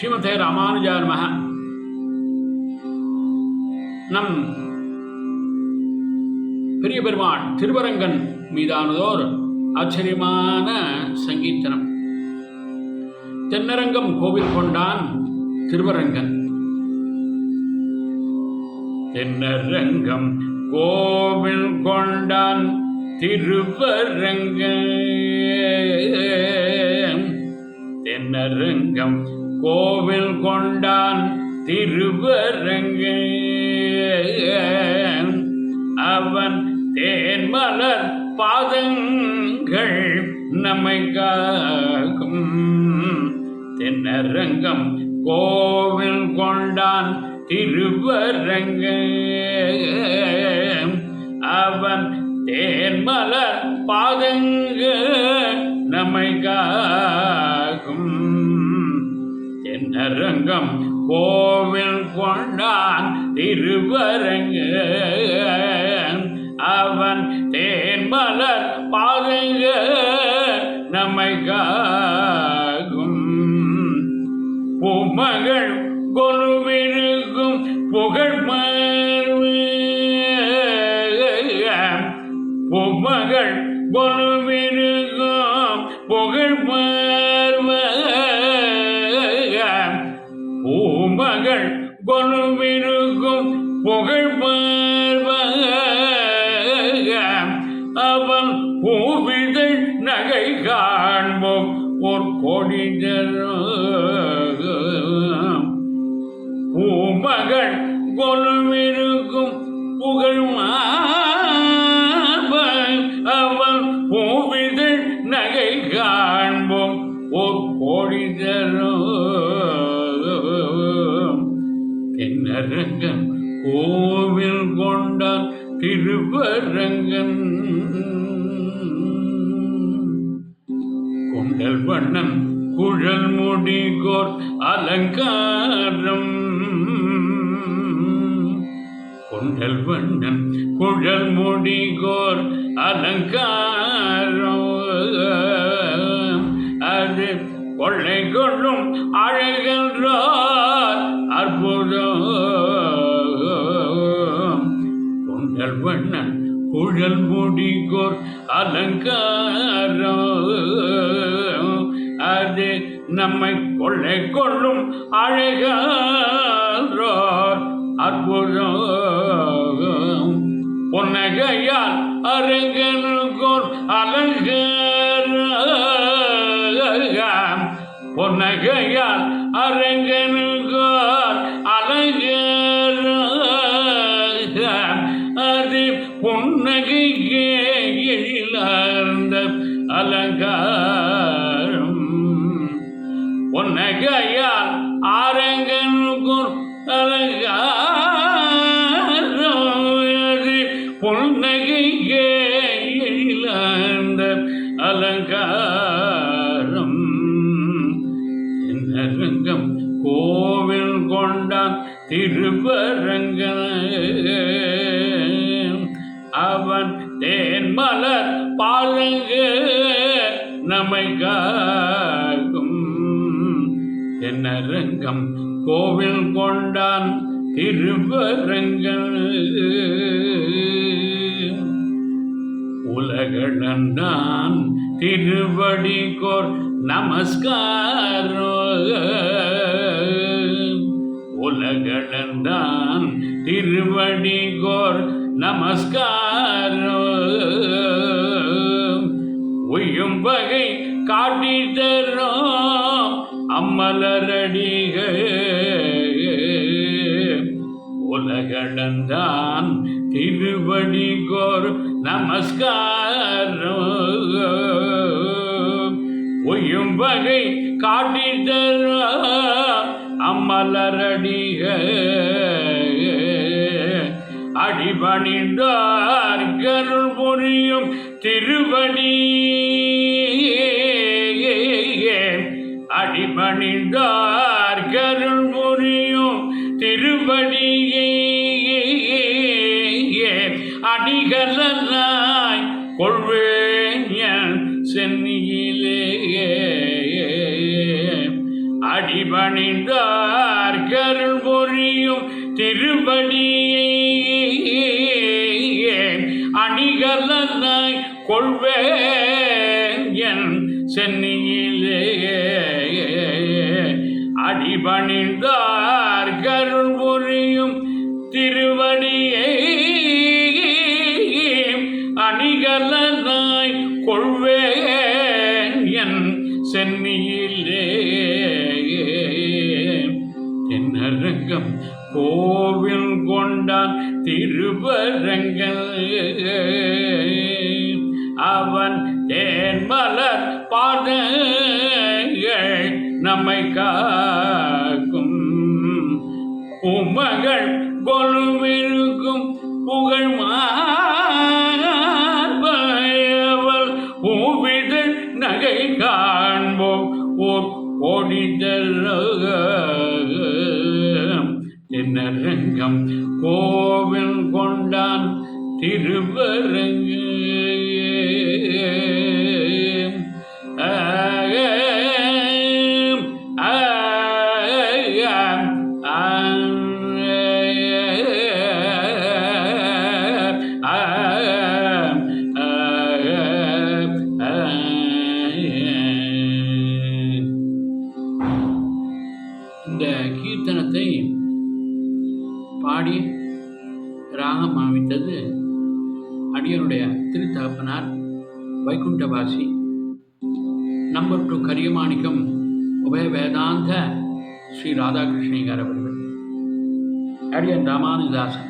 ஸ்ரீமதே ராமானுஜார் மக நம் பெரிய பெருமாள் திருவரங்கன் மீதானதோர் ஆச்சரியமான சங்கீர்த்தனம். தென்னரங்கம் கோவில் கொண்டான் திருவரங்கன். தென்னரங்கம் கோவில் கொண்டான் திருவரங்கன். தென்னரங்கம் கோவில் கொண்டான் திருவரங்கே அவன் தேன்மலர் பாதங்கள் நம்மை காக்கும். தென்னரங்கம் கோவில் கொண்டான் திருவரங்க அவன் தேன்மலர் பாதங்கள் திருவரங்கம் கோவில் கொண்டான் திருவரங்க அவன் தேன்மலர் பாருங்க நம்மை காகும் பூமகள் கொலுவிருக்கும் புகழ் பூமகள் கொலு பூமகள் கொலுவிருக்கும் புகழ் அவன் பூவிதழ் நகை காண்போம். ஒரு கோடி பூமகள் கொலுவிருக்கும் புகழ் திருவரங்கன் கொண்டல் வண்ணம் குழல் முடிகோர் அலங்காரம். கொண்டல் வண்ணம் குழல் முடிகோர் அலங்காரம். அது கொள்ளை கொள்ளும் அழகன்றார் அற்புதம். கொண்டல் வண்ணன் குழல் முடிகோர் அலங்காரம். அது நம்மை கொள்ளை கொள்ளும் அழகார். அற்புதம். பொன்னகையால் அரங்கனோ பொன்னகையால் ஆரங்கன் அலங்காரம் அது அலங்காரம். என்னரங்கம் கோவில் கொண்டான் திருவரங்க அவன் தேன்மலர் பாருங்க நம்மை என்னரங்கம் கோவில் கொண்டான் திருவரங்கள் உலகழந்தான் திருவடி கோர் நமஸ்காரோ நமஸ்காரம். திருவடி கோர் நமஸ்காரோ உயும் வகை காட்டி தரும் அம்மலரடிகள் திருவடி திருவடிகோர் நமஸ்காரம். உயும் வகை காட்டி தரும் அம்மலரடிகள் அடிபணிந்தார் கருள் புரியும் திருவடி. அடிபணிந்தார் கருள் புரியும் திருவடியே. அடிகளாய் கொள்வேன் சென்னியிலே. அடிபணிந்தார் கருள் புரியும் திருவடியே. அணிகலனாய் கொள்வேன் என் சென்னியிலே. அடிபணிந்தார் கருள் புரியும் திருவடியை. அணிகலனாய் கொள்வேன் என் சென்னியிலே. தென்னரங்கம் கோவில் கொண்டான் திருவரங்கள் அவன் தேன்மலர் பாதங்கள் நம்மை காக்கும். உமகள் கொலுமிருக்கும் புகழ் மார்பயவள். உவிதழ் நகை காண்போம் ஓர் தென்னரங்கம் கோவில் கொண்டான் திருவரங்கு. ராகம் அமைத்தது அடியனுடைய திருத்தகப்பனார் வைகுண்டவாசி நம்பர் டூ கரியமாணிக்கம் உபய வேதாந்த ஸ்ரீ ராதாகிருஷ்ணய்யர் அவர்கள். அடியன் ராமானுதாசன்